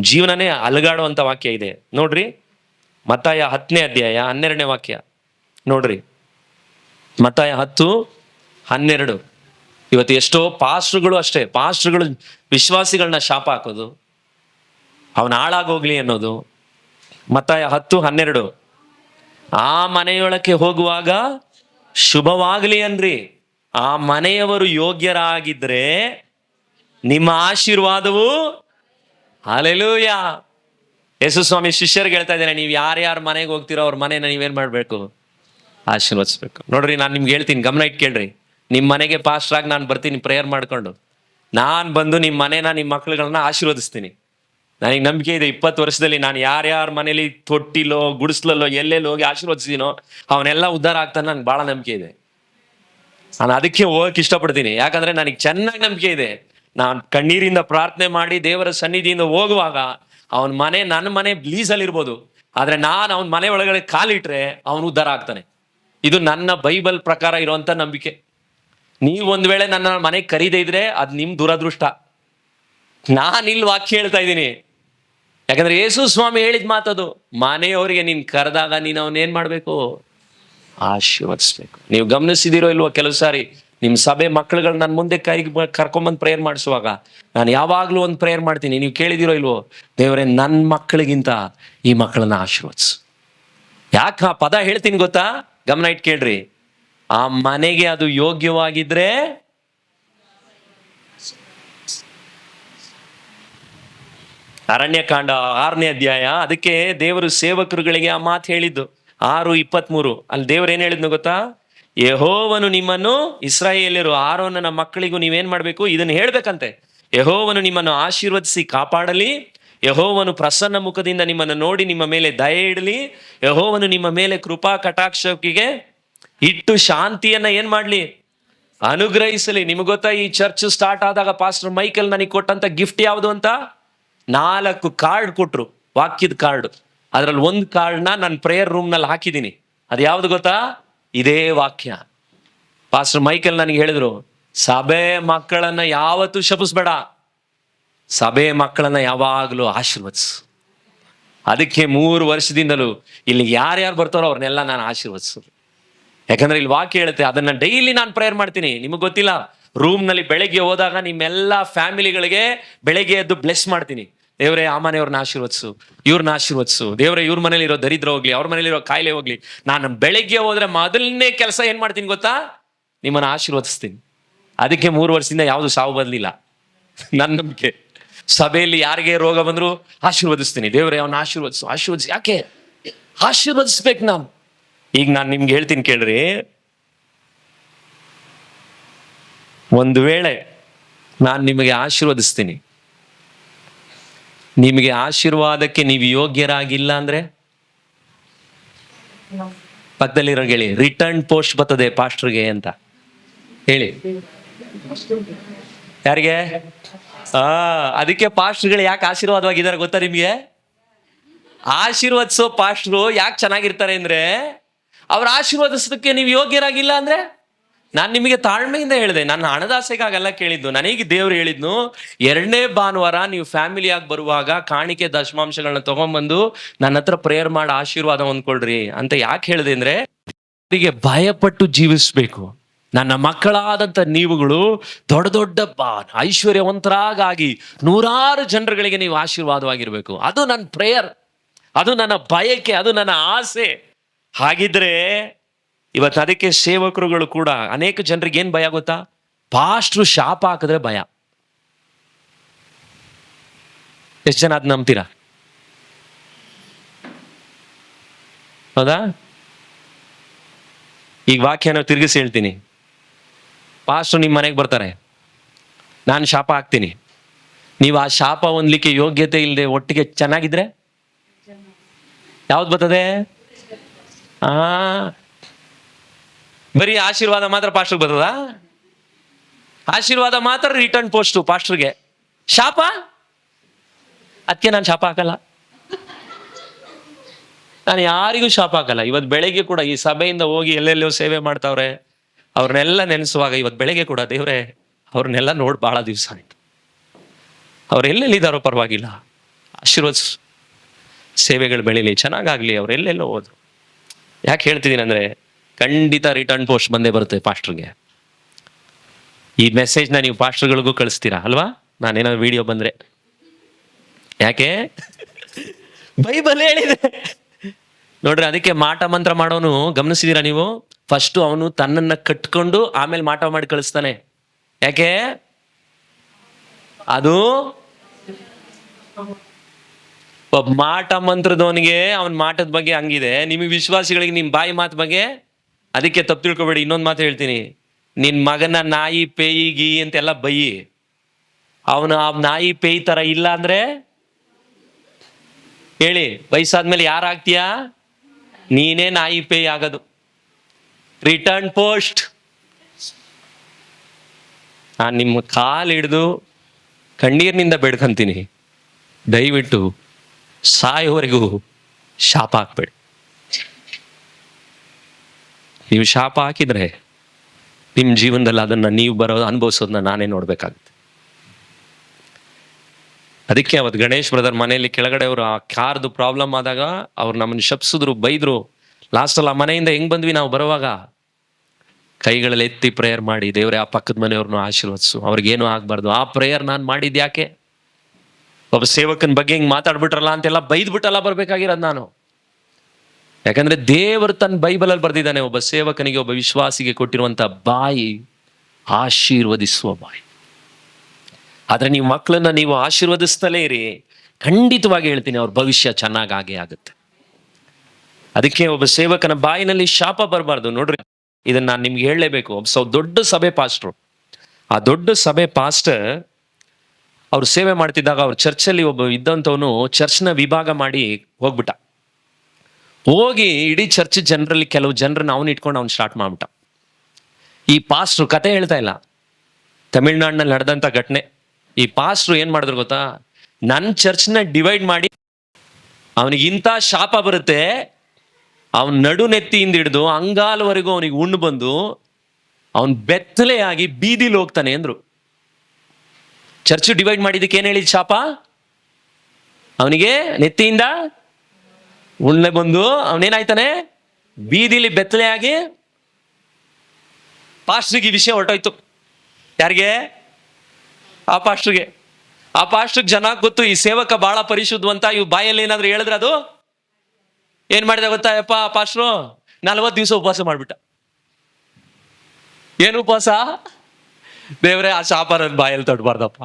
ಜೀವನನೇ ಅಲಗಾಡುವಂಥ ವಾಕ್ಯ ಇದೆ. ನೋಡ್ರಿ, ಮತ್ತಾಯ ಹತ್ತನೇ ಅಧ್ಯಾಯ, ಹನ್ನೆರಡನೇ ವಾಕ್ಯ. ನೋಡ್ರಿ, ಮತ್ತಾಯ ಹತ್ತು, ಹನ್ನೆರಡು. ಇವತ್ತು ಎಷ್ಟೋ ಪಾಸ್ಟ್ರುಗಳು ಅಷ್ಟೇ, ಪಾಸ್ಟ್ರುಗಳು ವಿಶ್ವಾಸಿಗಳನ್ನ ಶಾಪ ಹಾಕೋದು, ಅವನ ಹಾಳಾಗೋಗ್ಲಿ ಅನ್ನೋದು. ಮತ್ತಾಯ ಹತ್ತು, ಹನ್ನೆರಡು. ಆ ಮನೆಯೊಳಕ್ಕೆ ಹೋಗುವಾಗ ಶುಭವಾಗಲಿ ಅನ್ರಿ. ಆ ಮನೆಯವರು ಯೋಗ್ಯರಾಗಿದ್ರೆ ನಿಮ್ಮ ಆಶೀರ್ವಾದವು ಹಾಲೆಲೂಯ. ಯೇಸು ಸ್ವಾಮಿ ಶಿಷ್ಯರಿಗೆ ಹೇಳ್ತಾ ಇದ್ದೇನೆ ನೀವು ಯಾರ್ಯಾರ ಮನೆಗೆ ಹೋಗ್ತೀರೋ ಅವ್ರ ಮನೆನ ನೀವೇನು ಮಾಡಬೇಕು? ಆಶೀರ್ವದಿಸ್ಬೇಕು. ನೋಡ್ರಿ, ನಾನು ನಿಮ್ಗೆ ಹೇಳ್ತೀನಿ, ಗಮನ ಇಟ್ಟು ಕೇಳ್ರಿ. ನಿಮ್ಮ ಮನೆಗೆ ಪಾಸ್ಟ್ ಆಗಿ ನಾನು ಬರ್ತೀನಿ ಪ್ರೇಯರ್ ಮಾಡಿಕೊಂಡು. ನಾನು ಬಂದು ನಿಮ್ಮ ಮನೆನ ನಿಮ್ಮ ಮಕ್ಳುಗಳನ್ನ ಆಶೀರ್ವದಿಸ್ತೀನಿ. ನನಗೆ ನಂಬಿಕೆ ಇದೆ, ಇಪ್ಪತ್ತು ವರ್ಷದಲ್ಲಿ ನಾನು ಯಾರ್ಯಾರ ಮನೇಲಿ ತೊಟ್ಟಿಲೋ, ಗುಡಿಸ್ಲಲ್ಲೋ, ಎಲ್ಲೆಲ್ಲಿ ಹೋಗಿ ಆಶೀರ್ವದಿಸ್ತೀನೋ ಅವನ್ನೆಲ್ಲ ಉದ್ಧಾರ ಆಗ್ತಾನೆ ನನಗೆ ಭಾಳ ನಂಬಿಕೆ ಇದೆ. ನಾನು ಅದಕ್ಕೆ ಹೋಗಕ್ಕೆ ಇಷ್ಟಪಡ್ತೀನಿ, ಯಾಕಂದ್ರೆ ನನಗೆ ಚೆನ್ನಾಗಿ ನಂಬಿಕೆ ಇದೆ. ನಾನು ಕಣ್ಣೀರಿಂದ ಪ್ರಾರ್ಥನೆ ಮಾಡಿ ದೇವರ ಸನ್ನಿಧಿಯಿಂದ ಹೋಗುವಾಗ ಅವನ ಮನೆ ನನ್ನ ಮನೆ ಬ್ಲೀಸಲ್ಲಿ ಇರ್ಬೋದು ಆದರೆ ನಾನು ಅವನ ಮನೆ ಒಳಗಡೆ ಕಾಲಿಟ್ರೆ ಅವನು ಉದ್ಧಾರ ಆಗ್ತಾನೆ. ಇದು ನನ್ನ ಬೈಬಲ್ ಪ್ರಕಾರ ಇರುವಂತ ನಂಬಿಕೆ. ನೀವು ಒಂದು ವೇಳೆ ನನ್ನ ಮನೆಗೆ ಕರೀದೇ ಇದ್ರೆ ಅದು ನಿಮ್ಮ ದುರದೃಷ್ಟ. ಇಲ್ಲಿ ವಾಕ್ಯ ಹೇಳ್ತಾ ಇದ್ದೀನಿ. ಯಾಕಂದ್ರೆ ಯೇಸು ಸ್ವಾಮಿ ಹೇಳಿದ ಮಾತದು, ಮನೆಯವರಿಗೆ ನೀನು ಕರೆದಾಗ ನೀನು ಅವನೇನ್ ಮಾಡ್ಬೇಕು? ಆಶೀರ್ವದಿಸ್ಬೇಕು. ನೀವು ಗಮನಿಸಿದಿರೋ ಇಲ್ವೋ ಕೆಲವು ಸಾರಿ ನಿಮ್ಮ ಸಭೆ ಮಕ್ಕಳುಗಳು ನನ್ನ ಮುಂದೆ ಬ- ಕರ್ಕೊಂಬಂದು ಪ್ರೇಯರ್ ಮಾಡಿಸುವಾಗ, ನಾನು ಯಾವಾಗಲೂ ಒಂದು ಪ್ರೇಯರ್ ಮಾಡ್ತೀನಿ. ನೀವು ಕೇಳಿದಿರೋ ಇಲ್ವೋ? ದೇವರೇ ನನ್ನ ಮಕ್ಕಳಿಗಿಂತ ಈ ಮಕ್ಕಳನ್ನ ಆಶೀರ್ವದಿಸು. ಯಾಕೆ ಆ ಪದ ಹೇಳ್ತೀನಿ ಗೊತ್ತಾ? ಗಮನ ಇಟ್ಟು ಕೇಳ್ರಿ. ಆ ಮನೆಗೆ ಅದು ಯೋಗ್ಯವಾಗಿದ್ರೆ ಅರಣ್ಯಕಾಂಡ ಆರನೇ ಅಧ್ಯಾಯ, ಅದಕ್ಕೆ ದೇವರು ಸೇವಕರುಗಳಿಗೆ ಆ ಮಾತು ಹೇಳಿದ್ದು. ಆರು ಇಪ್ಪತ್ಮೂರು. ಅಲ್ಲಿ ದೇವರು ಏನ್ ಹೇಳಿದ್ನು ಗೊತ್ತಾ? ಯಹೋವನು ನಿಮ್ಮನ್ನು ಇಸ್ರಾಯೇಲ್ಯರು ಆರೋನನ ಮಕ್ಕಳಿಗೂ ನೀವೇನ್ ಮಾಡಬೇಕು? ಇದನ್ನು ಹೇಳ್ಬೇಕಂತೆ. ಯಹೋವನು ನಿಮ್ಮನ್ನು ಆಶೀರ್ವದಿಸಿ ಕಾಪಾಡಲಿ. ಯಹೋವನು ಪ್ರಸನ್ನ ಮುಖದಿಂದ ನಿಮ್ಮನ್ನು ನೋಡಿ ನಿಮ್ಮ ಮೇಲೆ ದಯೆ ಇಡಲಿ. ಯಹೋವನು ನಿಮ್ಮ ಮೇಲೆ ಕೃಪಾ ಕಟಾಕ್ಷಕ್ಕೆ ಇಟ್ಟು ಶಾಂತಿಯನ್ನ ಏನ್ ಮಾಡ್ಲಿ? ಅನುಗ್ರಹಿಸಲಿ. ನಿಮ್ಗೆ ಗೊತ್ತಾ ಈ ಚರ್ಚ್ ಸ್ಟಾರ್ಟ್ ಆದಾಗ ಪಾಸ್ಟರ್ ಮೈಕಲ್ ನನಗೆ ಕೊಟ್ಟಂತ ಗಿಫ್ಟ್ ಯಾವುದು ಅಂತ? ನಾಲ್ಕು ಕಾರ್ಡ್ ಕೊಟ್ರು. ವಾಕ್ಯದ ಕಾರ್ಡ್. ಅದ್ರಲ್ಲಿ ಒಂದು ಕಾರ್ಡ್ನ ನಾನು ಪ್ರೇಯರ್ ರೂಮ್ನಲ್ಲಿ ಹಾಕಿದ್ದೀನಿ. ಅದು ಯಾವ್ದು ಗೊತ್ತಾ? ಇದೇ ವಾಕ್ಯ. ಪಾಸ್ಟರ್ ಮೈಕಲ್ ನನಗೆ ಹೇಳಿದ್ರು, ಸಭೆ ಮಕ್ಕಳನ್ನ ಯಾವತ್ತೂ ಶಪಿಸ್ಬೇಡ. ಸಭೆ ಮಕ್ಕಳನ್ನ ಯಾವಾಗಲೂ ಆಶೀರ್ವದಿಸು. ಅದಕ್ಕೆ ಮೂರು ವರ್ಷದಿಂದಲೂ ಇಲ್ಲಿ ಯಾರ್ಯಾರು ಬರ್ತಾರೋ ಅವ್ರನ್ನೆಲ್ಲ ನಾನು ಆಶೀರ್ವದಿಸು. ಯಾಕಂದ್ರೆ ಇಲ್ಲಿ ವಾಕ್ಯ ಹೇಳುತ್ತೆ, ಅದನ್ನ ಡೈಲಿ ನಾನು ಪ್ರೇಯರ್ ಮಾಡ್ತೀನಿ. ನಿಮಗೆ ಗೊತ್ತಿಲ್ಲ, ರೂಮ್ನಲ್ಲಿ ಬೆಳಗ್ಗೆ ಹೋದಾಗ ನಿಮ್ಮೆಲ್ಲ ಫ್ಯಾಮಿಲಿಗಳಿಗೆ ಬೆಳಗ್ಗೆ ಎದ್ದು ಬ್ಲೆಸ್ ಮಾಡ್ತೀನಿ. ದೇವರೇ, ಆ ಮನೆಯವ್ರನ್ನ ಆಶೀರ್ವದಿಸು, ಇವ್ರನ್ನ ಆಶೀರ್ವದಿಸು. ದೇವರೇ, ಇವ್ರ ಮನೇಲಿ ಇರೋ ದರಿದ್ರ ಹೋಗ್ಲಿ, ಅವ್ರ ಮನೇಲಿ ಇರೋ ಕಾಯಿಲೆ ಹೋಗ್ಲಿ, ನಾನು ಬೆಳಗ್ಗೆ ಹೋದ್ರೆ ಮೊದಲನೇ ಕೆಲಸ ಏನ್ ಮಾಡ್ತೀನಿ ಗೊತ್ತಾ? ನಿಮ್ಮನ್ನ ಆಶೀರ್ವದಿಸ್ತೀನಿ. ಅದಕ್ಕೆ ಮೂರು ವರ್ಷದಿಂದ ಯಾವುದು ಸಾವು ಬರಲಿಲ್ಲ ನನ್ನ ನಂಬಿಕೆ. ಸಭೆಯಲ್ಲಿ ಯಾರಿಗೆ ರೋಗ ಬಂದ್ರು ಆಶೀರ್ವದಿಸ್ತೀನಿ. ದೇವರೇ, ಅವನ ಆಶೀರ್ವದಿಸು. ಆಶೀರ್ವದಿಸಿ. ಯಾಕೆ? ಆಶೀರ್ವದಿಸ್ಬೇಕು ನಾನು. ಈಗ ನಾನು ನಿಮ್ಗೆ ಹೇಳ್ತೀನಿ ಕೇಳ್ರಿ. ಒಂದು ವೇಳೆ ನಾನು ನಿಮಗೆ ಆಶೀರ್ವದಿಸ್ತೀನಿ. ನಿಮಗೆ ಆಶೀರ್ವಾದಕ್ಕೆ ನೀವು ಯೋಗ್ಯರಾಗಿಲ್ಲ ಅಂದ್ರೆ? ಪಕ್ಕದಲ್ಲಿರೋ ಹೇಳಿ ರಿಟರ್ನ್ ಪೋಸ್ಟ್ ಬರ್ತದೆ ಪಾಸ್ಟರ್ಗೆ ಅಂತ. ಹೇಳಿ. ಯಾರಿಗೆ? ಆ ಅದಕ್ಕೆ ಪಾಸ್ಟರ್ಗಳು ಯಾಕೆ ಆಶೀರ್ವಾದವಾಗಿದ್ದಾರೆ ಗೊತ್ತಾ ನಿಮಗೆ? ಆಶೀರ್ವದಿಸೋ ಪಾಸ್ಟ್ರು ಯಾಕೆ ಚೆನ್ನಾಗಿರ್ತಾರೆ ಅಂದ್ರೆ ಅವ್ರ ಆಶೀರ್ವದಿಸೋದಕ್ಕೆ ನೀವು ಯೋಗ್ಯರಾಗಿಲ್ಲ ಅಂದ್ರೆ? ನಾನು ನಿಮಗೆ ತಾಳ್ಮೆಯಿಂದ ಹೇಳಿದೆ ನನ್ನ ಹಣದಾಸೆಗಾಗೆಲ್ಲ ಕೇಳಿದ್ದು, ನನಗೆ ದೇವ್ರು ಹೇಳಿದ್ನು, ಎರಡನೇ ಭಾನುವಾರ ನೀವು ಫ್ಯಾಮಿಲಿಯಾಗಿ ಬರುವಾಗ ಕಾಣಿಕೆ ದಶಮಾಂಶಗಳನ್ನ ತಗೊಂಬಂದು ನನ್ನ ಹತ್ರ ಪ್ರೇಯರ್ ಮಾಡಿ ಆಶೀರ್ವಾದ ಹೊಂದ್ಕೊಳ್ರಿ ಅಂತ ಯಾಕೆ ಹೇಳಿದೆ ಅಂದ್ರೆ ಅವರಿಗೆ ಭಯಪಟ್ಟು ಜೀವಿಸ್ಬೇಕು. ನನ್ನ ಮಕ್ಕಳಾದಂಥ ನೀವುಗಳು ದೊಡ್ಡ ದೊಡ್ಡ ಐಶ್ವರ್ಯವಂತರಾಗಿ ನೂರಾರು ಜನರುಗಳಿಗೆ ನೀವು ಆಶೀರ್ವಾದವಾಗಿರ್ಬೇಕು. ಅದು ನನ್ನ ಪ್ರೇಯರ್ ಅದು ನನ್ನ ಬಯಕೆ, ಅದು ನನ್ನ ಆಸೆ. ಹಾಗಿದ್ರೆ ಇವತ್ತು ಅದಕ್ಕೆ ಸೇವಕರುಗಳು ಕೂಡ, ಅನೇಕ ಜನರಿಗೆ ಏನು ಭಯ ಗೊತ್ತಾ? ಪಾಸ್ಟ್ರು ಶಾಪ ಹಾಕಿದ್ರೆ ಭಯ. ಎಷ್ಟು ಜನ ಅದು ನಂಬ್ತೀರಾ? ಹೌದಾ? ಈಗ ವಾಕ್ಯನ ತಿರುಗಿಸಿ ಹೇಳ್ತೀನಿ. ಪಾಸ್ಟ್ರು ನಿಮ್ಮ ಮನೆಗೆ ಬರ್ತಾರೆ. ನಾನು ಶಾಪ ಹಾಕ್ತೀನಿ. ನೀವು ಆ ಶಾಪ ಹೊಂದ್ಲಿಕ್ಕೆ ಯೋಗ್ಯತೆ ಇಲ್ಲದೆ ಒಟ್ಟಿಗೆ ಚೆನ್ನಾಗಿದ್ರೆ? ಯಾವ್ದು ಬರ್ತದೆ? ಆ ಬರೀ ಆಶೀರ್ವಾದ ಮಾತ್ರ ಪಾಸ್ಟರ್ಗೆ ಬರ್ತದ? ಆಶೀರ್ವಾದ ಮಾತ್ರ ರಿಟರ್ನ್ ಪೋಸ್ಟು ಪಾಸ್ಟರ್ಗೆ. ಶಾಪ? ಅದಕ್ಕೆ ನಾನು ಶಾಪ ಹಾಕಲ್ಲ. ನಾನು ಯಾರಿಗೂ ಶಾಪ ಹಾಕಲ್ಲ. ಇವತ್ತು ಬೆಳಗ್ಗೆ ಕೂಡ ಈ ಸಭೆಯಿಂದ ಹೋಗಿ ಎಲ್ಲೆಲ್ಲೋ ಸೇವೆ ಮಾಡ್ತಾವ್ರೆ, ಅವ್ರನ್ನೆಲ್ಲ ನೆನೆಸುವಾಗ ಇವತ್ತು ಬೆಳಗ್ಗೆ ಕೂಡ ದೇವ್ರೆ, ಅವ್ರನ್ನೆಲ್ಲ ನೋಡಿ ಭಾಳ ದಿವಸ ಆಯ್ತು. ಅವ್ರು ಎಲ್ಲೆಲ್ಲಿದ್ದಾರೋ ಪರವಾಗಿಲ್ಲ. ಆಶೀರ್ವಾದ ಸೇವೆಗಳು ಬೆಳೀಲಿ, ಚೆನ್ನಾಗಾಗ್ಲಿ, ಅವ್ರು ಎಲ್ಲೆಲ್ಲೋ ಹೋದ್ರು. ಯಾಕೆ ಹೇಳ್ತಿದ್ದೀನಿ ಅಂದ್ರೆ ಖಂಡಿತ ರಿಟರ್ನ್ ಪೋಸ್ಟ್ ಬಂದೇ ಬರುತ್ತೆ ಪಾಸ್ಟರ್ಗೆ ಈ ಮೆಸೇಜ್ನ ನೀವು ಪಾಸ್ಟರ್ಗಳಿಗೂ ಕಳಿಸ್ತೀರಾ, ಅಲ್ವಾ? ನಾನೇನಾದ್ರು ವಿಡಿಯೋ ಬಂದರೆ. ಯಾಕೆ? ಬೈಬಲ್ ಹೇಳಿದೆ. ನೋಡ್ರಿ, ಅದಕ್ಕೆ ಮಾಟ ಮಂತ್ರ ಮಾಡೋನು ಗಮನಿಸಿದೀರಾ ನೀವು? ಫಸ್ಟು ಅವನು ತನ್ನನ್ನು ಕಟ್ಕೊಂಡು ಆಮೇಲೆ ಮಾಟ ಮಾಡಿ ಕಳಿಸ್ತಾನೆ. ಯಾಕೆ? ಅದು ಮಾಟ ಮಂತ್ರದವನಿಗೆ ಅವನ ಮಾಟದ ಬಗ್ಗೆ ಹಂಗಿದೆ. ನಿಮಗೆ ವಿಶ್ವಾಸಿಗಳಿಗೆ ನಿಮ್ಮ ಬಾಯಿ ಮಾತು ಬಗ್ಗೆ ಅದಕ್ಕೆ ತಪ್ಪು ತಿಳ್ಕೊಬೇಡಿ, ಇನ್ನೊಂದು ಮಾತು ಹೇಳ್ತೀನಿ. ನಿನ್ ಮಗನ ನಾಯಿ ಪೇಯಿ ಗೀ ಅಂತೆಲ್ಲ ಬೈಯಿ. ಅವನು ಆ ನಾಯಿ ಪೇಯಿ ತರ ಇಲ್ಲ ಅಂದ್ರೆ? ಹೇಳಿ, ವಯಸ್ಸಾದ್ಮೇಲೆ ಯಾರಾಗ್ತೀಯಾ? ನೀನೇ ನಾಯಿ ಪೇಯಿ ಆಗೋದು. ರಿಟರ್ನ್ ಪೋಸ್ಟ್ ನಾನು ನಿಮ್ಮ ಕಾಲು ಹಿಡಿದು ಕಣ್ಣೀರಿನಿಂದ ಬೆಡ್ಕಂತೀನಿ. ದಯವಿಟ್ಟು ಸಾಯೋವರೆಗೂ ಶಾಪ ಹಾಕ್ಬೇಡಿ. ನೀವು ಶಾಪ ಹಾಕಿದ್ರೆ ನಿಮ್ಮ ಜೀವನದಲ್ಲಿ ಅದನ್ನು ನೀವು ಬರೋ ಅನುಭವಿಸೋದನ್ನ ನಾನೇ ನೋಡಬೇಕಾಗುತ್ತೆ. ಅದಕ್ಕೆ ಅವತ್ತು ಗಣೇಶ್ ಬ್ರದರ್ ಮನೆಯಲ್ಲಿ ಕೆಳಗಡೆ ಅವರು ಆ ಕಾರ್ದು ಪ್ರಾಬ್ಲಮ್ ಆದಾಗ ಅವ್ರು ನಮ್ಮನ್ನು ಶಪ್ಸಿದ್ರು ಬೈದ್ರು ಲಾಸ್ಟಲ್ಲಿ ಆ ಮನೆಯಿಂದ ಹೆಂಗ್ ಬಂದ್ವಿ ನಾವು ಬರುವಾಗ? ಕೈಗಳಲ್ಲಿ ಎತ್ತಿ ಪ್ರೇಯರ್ ಮಾಡಿ, ದೇವರೇ, ಆ ಪಕ್ಕದ ಮನೆಯವ್ರನ್ನ ಆಶೀರ್ವದಿಸು. ಅವ್ರಿಗೇನು ಆಗಬಾರ್ದು. ಆ ಪ್ರೇಯರ್ ನಾನು ಮಾಡಿದ್ಯಾಕೆ ಒಬ್ಬ ಸೇವಕನ ಬಗ್ಗೆ ಹಿಂಗೆ ಮಾತಾಡ್ಬಿಟ್ರಲ್ಲ ಅಂತೆಲ್ಲ ಬೈದ್ಬಿಟ್ಟಲ್ಲ ಬರ್ಬೇಕಾಗಿರೋದು ನಾನು. ಯಾಕಂದ್ರೆ ದೇವರು ತನ್ನ ಬೈಬಲಲ್ಲಿ ಬರ್ದಿದ್ದಾನೆ, ಒಬ್ಬ ಸೇವಕನಿಗೆ, ಒಬ್ಬ ವಿಶ್ವಾಸಿಗೆ ಕೊಟ್ಟಿರುವಂತ ಬಾಯಿ ಆಶೀರ್ವದಿಸುವ ಬಾಯಿ. ಆದ್ರೆ ನೀವು ಮಕ್ಕಳನ್ನ ನೀವು ಆಶೀರ್ವದಿಸ್ತಲೇ ಇರಿ. ಖಂಡಿತವಾಗಿ ಹೇಳ್ತೀನಿ, ಅವ್ರ ಭವಿಷ್ಯ ಚೆನ್ನಾಗಾಗೇ ಆಗುತ್ತೆ. ಅದಕ್ಕೆ ಒಬ್ಬ ಸೇವಕನ ಬಾಯಿನಲ್ಲಿ ಶಾಪ ಬರಬಾರ್ದು. ನೋಡ್ರಿ, ಇದನ್ನ ನಾನು ನಿಮ್ಗೆ ಹೇಳಲೇಬೇಕು. ಒಬ್ಬ ಸೌ, ದೊಡ್ಡ ಸಭೆ ಪಾಸ್ಟ್ರು ಆ ದೊಡ್ಡ ಸಭೆ ಪಾಸ್ಟರ್ ಅವ್ರು ಸೇವೆ ಮಾಡ್ತಿದ್ದಾಗ ಅವ್ರ ಚರ್ಚಲ್ಲಿ ಒಬ್ಬ ಇದ್ದಂಥವನು ಚರ್ಚ್ನ ವಿಭಾಗ ಮಾಡಿ ಹೋಗ್ಬಿಟ್ಟ. ಹೋಗಿ ಇಡೀ ಚರ್ಚ್ ಜನರಲ್ಲಿ ಕೆಲವು ಜನರನ್ನ ಅವನು ಇಟ್ಕೊಂಡು ಅವ್ನು ಸ್ಟಾರ್ಟ್ ಮಾಡ್ಬಿಟ್ಟ. ಈ ಪಾಸ್ಟ್ರು ಕತೆ ಹೇಳ್ತಾ ಇಲ್ಲ. ತಮಿಳ್ನಾಡಿನಲ್ಲಿ ನಡೆದಂಥ ಘಟನೆ. ಈ ಪಾಸ್ಟ್ರು ಏನು ಮಾಡಿದ್ರು ಗೊತ್ತಾ? ನನ್ನ ಚರ್ಚ್ನ ಡಿವೈಡ್ ಮಾಡಿ ಅವನಿಗೆ ಇಂಥ ಶಾಪ ಬರುತ್ತೆ, ಅವನ ನಡು ನೆತ್ತಿಯಿಂದ ಹಿಡಿದು ಅಂಗಾಲವರೆಗೂ ಅವನಿಗೆ ಉಣ್ಣು ಬಂದು ಅವನು ಬೆತ್ತಲೆಯಾಗಿ ಬೀದಿಲಿ ಹೋಗ್ತಾನೆ ಅಂದ್ರು. ಚರ್ಚ್ ಡಿವೈಡ್ ಮಾಡಿದ್ದಕ್ಕೆ ಏನು ಹೇಳಿದ ಶಾಪ? ಅವನಿಗೆ ನೆತ್ತಿಯಿಂದ ಉಣ್ಣೆ ಬಂದು ಅವನೇನಾಯ್ತಾನೆ ಬೀದಿಲಿ ಬೆತ್ತಲೆಯಾಗಿ ಪಾಸ್ಟ್ರಿಗೆ ವಿಷಯ ಹೊರಟೋಯ್ತು. ಯಾರಿಗೆ? ಆ ಪಾಸ್ಟ್ರಿಗೆ ಆ ಪಾಸ್ಟ್ರಿಗೆ ಜನ ಗೊತ್ತು, ಈ ಸೇವಕ ಬಹಳ ಪರಿಶುದ್ಧವಂತ ಇವ್ ಬಾಯಲ್ಲಿ ಏನಾದ್ರು ಹೇಳಿದ್ರೆ ಅದು? ಏನ್ ಮಾಡಿದ ಗೊತ್ತಾ? ಯಪ್ಪ, ಆ ಪಾಸ್ಟ್ರು ನಲ್ವತ್ತು ದಿವಸ ಉಪವಾಸ ಮಾಡ್ಬಿಟ್ಟ. ಏನು ಉಪವಾಸ? ದೇವ್ರೆ, ಆ ಶಾಪ ನನ್ನ ಬಾಯಲ್ಲಿ ತೊಡ್ಬಾರ್ದಪ್ಪ.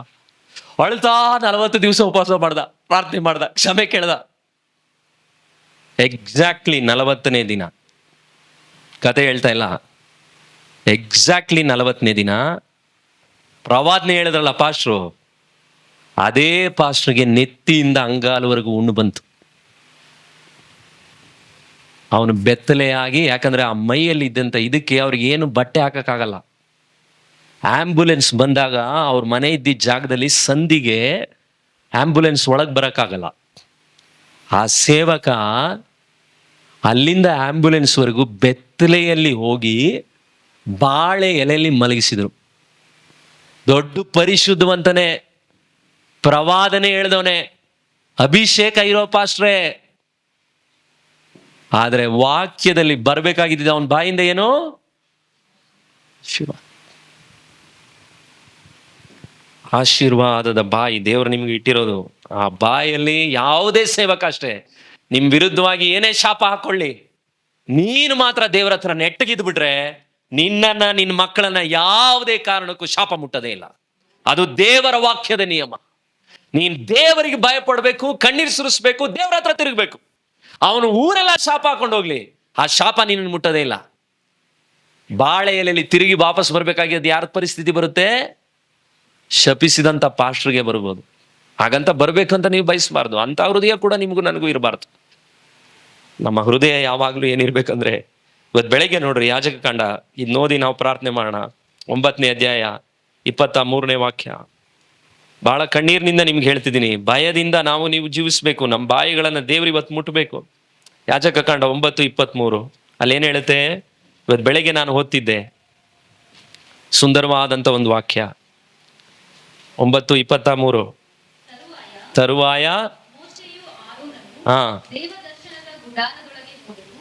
ಅಳ್ತಾ ನಲ್ವತ್ತು ದಿವಸ ಉಪವಾಸ ಮಾಡ್ದ, ಪ್ರಾರ್ಥನೆ ಮಾಡ್ದ, ಕ್ಷಮೆ ಕೇಳ್ದ. ಎಕ್ಸಾಕ್ಟ್ಲಿ ನಲವತ್ತನೇ ದಿನ. ಕತೆ ಹೇಳ್ತಾ ಇಲ್ಲ. ಎಕ್ಸಾಕ್ಟ್ಲಿ ನಲವತ್ತನೇ ದಿನ. ಪ್ರವಾದನೆ ಹೇಳಿದ್ರಲ್ಲ ಪಾಸ್ಟ್ರು. ಅದೇ ಪಾಸ್ಟ್ರಿಗೆ ನೆತ್ತಿಯಿಂದ ಅಂಗಾಲವರೆಗೂ ಉಣ್ಣು ಬಂತು. ಅವನು ಬೆತ್ತಲೆಯಾಗಿ ಯಾಕಂದ್ರೆ ಆ ಮೈಯಲ್ಲಿ ಇದ್ದಂಥ ಇದಕ್ಕೆ ಅವ್ರಿಗೆ ಏನು ಬಟ್ಟೆ ಹಾಕಕ್ಕಾಗಲ್ಲ. ಆಂಬ್ಯುಲೆನ್ಸ್ ಬಂದಾಗ ಅವ್ರ ಮನೆ ಇದ್ದಿದ್ದ ಜಾಗದಲ್ಲಿ ಸಂಧಿಗೆ ಆಂಬ್ಯುಲೆನ್ಸ್ ಒಳಗೆ ಬರೋಕ್ಕಾಗಲ್ಲ. ಆ ಸೇವಕ ಅಲ್ಲಿಂದ ಆಂಬ್ಯುಲೆನ್ಸ್ವರೆಗೂ ಬೆತ್ತಲೆಯಲ್ಲಿ ಹೋಗಿ ಬಾಳೆ ಎಲೆಯಲ್ಲಿ ಮಲಗಿಸಿದರು. ದೊಡ್ಡ ಪರಿಶುದ್ಧವಂತನೇ, ಪ್ರವಾದನೆ ಹೇಳ್ದವನೆ, ಅಭಿಷೇಕ ಇರೋ ಆದರೆ ವಾಕ್ಯದಲ್ಲಿ ಬರಬೇಕಾಗಿದ್ದ ಅವನ ಬಾಯಿಂದ ಏನು? ಶಿವ. ಆಶೀರ್ವಾದದ ಬಾಯಿ ದೇವರು ನಿಮಗೆ ಇಟ್ಟಿರೋದು. ಆ ಬಾಯಲ್ಲಿ ಯಾವುದೇ ಸೇವಕ ಅಷ್ಟೇ. ನಿಮ್ ವಿರುದ್ಧವಾಗಿ ಏನೇ ಶಾಪ ಹಾಕೊಳ್ಳಿ. ನೀನು ಮಾತ್ರ ದೇವರ ಹತ್ರ ನೆಟ್ಟಗಿದ್ಬಿಟ್ರೆ ನಿನ್ನನ್ನ ನಿನ್ನ ಮಕ್ಕಳನ್ನ ಯಾವುದೇ ಕಾರಣಕ್ಕೂ ಶಾಪ ಮುಟ್ಟದೇ ಇಲ್ಲ. ಅದು ದೇವರ ವಾಕ್ಯದ ನಿಯಮ. ನೀನ್ ದೇವರಿಗೆ ಭಯ ಪಡ್ಬೇಕು ಕಣ್ಣೀರು ಸುರಿಸ್ಬೇಕು, ದೇವರ ಹತ್ರ ತಿರುಗಬೇಕು. ಅವನು ಊರೆಲ್ಲ ಶಾಪ ಹಾಕೊಂಡು ಹೋಗ್ಲಿ. ಆ ಶಾಪ ನಿನ್ನ ಮುಟ್ಟದೇ ಇಲ್ಲ. ಬಾಳೆ ಎಲೆಯಲ್ಲಿ ತಿರುಗಿ ವಾಪಸ್ ಬರ್ಬೇಕಾಗಿದ್ದು ಯಾರ ಪರಿಸ್ಥಿತಿ ಬರುತ್ತೆ? ಶಪಿಸಿದಂತ ಪಾಸ್ಟ್ರಿಗೆ ಬರ್ಬೋದು. ಹಾಗಂತ ಬರ್ಬೇಕಂತ ನೀವು ಬಯಸಬಾರ್ದು. ಅಂತ ಹೃದಯ ಕೂಡ ನಿಮಗೂ ನನಗೂ ಇರಬಾರ್ದು. ನಮ್ಮ ಹೃದಯ ಯಾವಾಗಲೂ ಏನಿರ್ಬೇಕಂದ್ರೆ ಇವತ್ತು ಬೆಳಗ್ಗೆ ನೋಡ್ರಿ ಯಾಜಕ ಕಾಂಡ, ಇದು ನೋಡಿ ನಾವು ಪ್ರಾರ್ಥನೆ ಮಾಡೋಣ. ಒಂಬತ್ತನೇ ಅಧ್ಯಾಯ, ಇಪ್ಪತ್ತ ಮೂರನೇ ವಾಕ್ಯ. ಬಹಳ ಕಣ್ಣೀರಿನಿಂದ ನಿಮ್ಗೆ ಹೇಳ್ತಿದ್ದೀನಿ, ಭಯದಿಂದ ನಾವು ನೀವು ಜೀವಿಸ್ಬೇಕು, ನಮ್ಮ ಬಾಯಿಗಳನ್ನ ದೇವ್ರ ಇವತ್ತು ಮುಟ್ಟಬೇಕು ಯಾಜಕ ಕಾಂಡ ಒಂಬತ್ತು ಇಪ್ಪತ್ತ್ಮೂರು ಅಲ್ಲೇನು ಹೇಳುತ್ತೆ? ಇವತ್ತು ಬೆಳಗ್ಗೆ ನಾನು ಓದ್ತಿದ್ದೆ. ಸುಂದರವಾದಂಥ ಒಂದು ವಾಕ್ಯ. ಒಂಬತ್ತು, ಇಪ್ಪತ್ತ ಮೂರು. ತರುವಾಯ ಹಾಂ.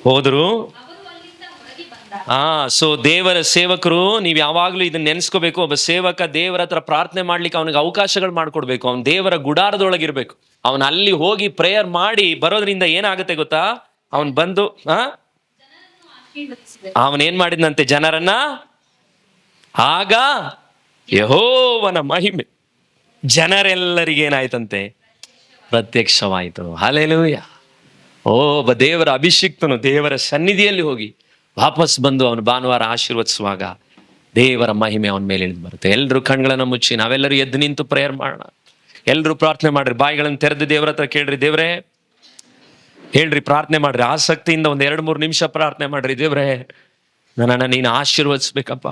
ಹೋದರು. ಹಾ ಸೊ ದೇವರ ಸೇವಕರು, ನೀವು ಯಾವಾಗಲೂ ಇದನ್ನ ನೆನೆಸ್ಕೋಬೇಕು. ಒಬ್ಬ ಸೇವಕ ದೇವರ ಹತ್ರ ಪ್ರಾರ್ಥನೆ ಮಾಡ್ಲಿಕ್ಕೆ ಅವನಿಗೆ ಅವಕಾಶಗಳು ಮಾಡ್ಕೊಡ್ಬೇಕು. ಅವ್ನು ದೇವರ ಗುಡಾರದೊಳಗಿರ್ಬೇಕು. ಅವನು ಅಲ್ಲಿ ಹೋಗಿ ಪ್ರೇಯರ್ ಮಾಡಿ ಬರೋದ್ರಿಂದ ಏನಾಗುತ್ತೆ ಗೊತ್ತಾ? ಅವನ್ ಬಂದು, ಹಾ? ಜನರನ್ನು ಆಶೀರ್ವದಿಸಿದರು ಅವನ್ ಏನ್ ಮಾಡಿದ್ನಂತೆ? ಜನರನ್ನ? ಆಗ ಯಹೋವನ ಮಹಿಮೆ. ಜನರೆಲ್ಲರಿಗೆ ಏನಾಯ್ತಂತೆ? ಪ್ರತ್ಯಕ್ಷವಾಯಿತು. ಹಾಲೆಲೂಯ ಓ ಒಬ್ಬ ದೇವರ ಅಭಿಷಿಕ್ತನು ದೇವರ ಸನ್ನಿಧಿಯಲ್ಲಿ ಹೋಗಿ ವಾಪಸ್ ಬಂದು ಅವನು ಭಾನುವಾರ ಆಶೀರ್ವದಿಸುವಾಗ ದೇವರ ಮಹಿಮೆ ಅವನ ಮೇಲೆ ಇಳಿದು ಬರುತ್ತೆ. ಎಲ್ಲರೂ ಕಣ್ಗಳನ್ನು ಮುಚ್ಚಿ ನಾವೆಲ್ಲರೂ ಎದ್ದು ನಿಂತು ಪ್ರೇಯರ್ ಮಾಡೋಣ. ಎಲ್ಲರೂ ಪ್ರಾರ್ಥನೆ ಮಾಡ್ರಿ. ಬಾಯಿಗಳನ್ನು ತೆರೆದು ದೇವರ ಹತ್ರ ಕೇಳ್ರಿ. ದೇವ್ರೇ, ಹೇಳ್ರಿ, ಪ್ರಾರ್ಥನೆ ಮಾಡ್ರಿ. ಆಸಕ್ತಿಯಿಂದ ಒಂದು ಎರಡು ಮೂರು ನಿಮಿಷ ಪ್ರಾರ್ಥನೆ ಮಾಡ್ರಿ. ದೇವ್ರೆ ನನ್ನ ನೀನು ಆಶೀರ್ವದಿಸ್ಬೇಕಪ್ಪ.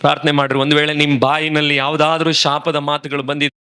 ಪ್ರಾರ್ಥನೆ ಮಾಡ್ರಿ. ಒಂದು ವೇಳೆ ನಿಮ್ಮ ಬಾಯಿನಲ್ಲಿ ಯಾವುದಾದ್ರೂ ಶಾಪದ ಮಾತುಗಳು ಬಂದಿದ್ದು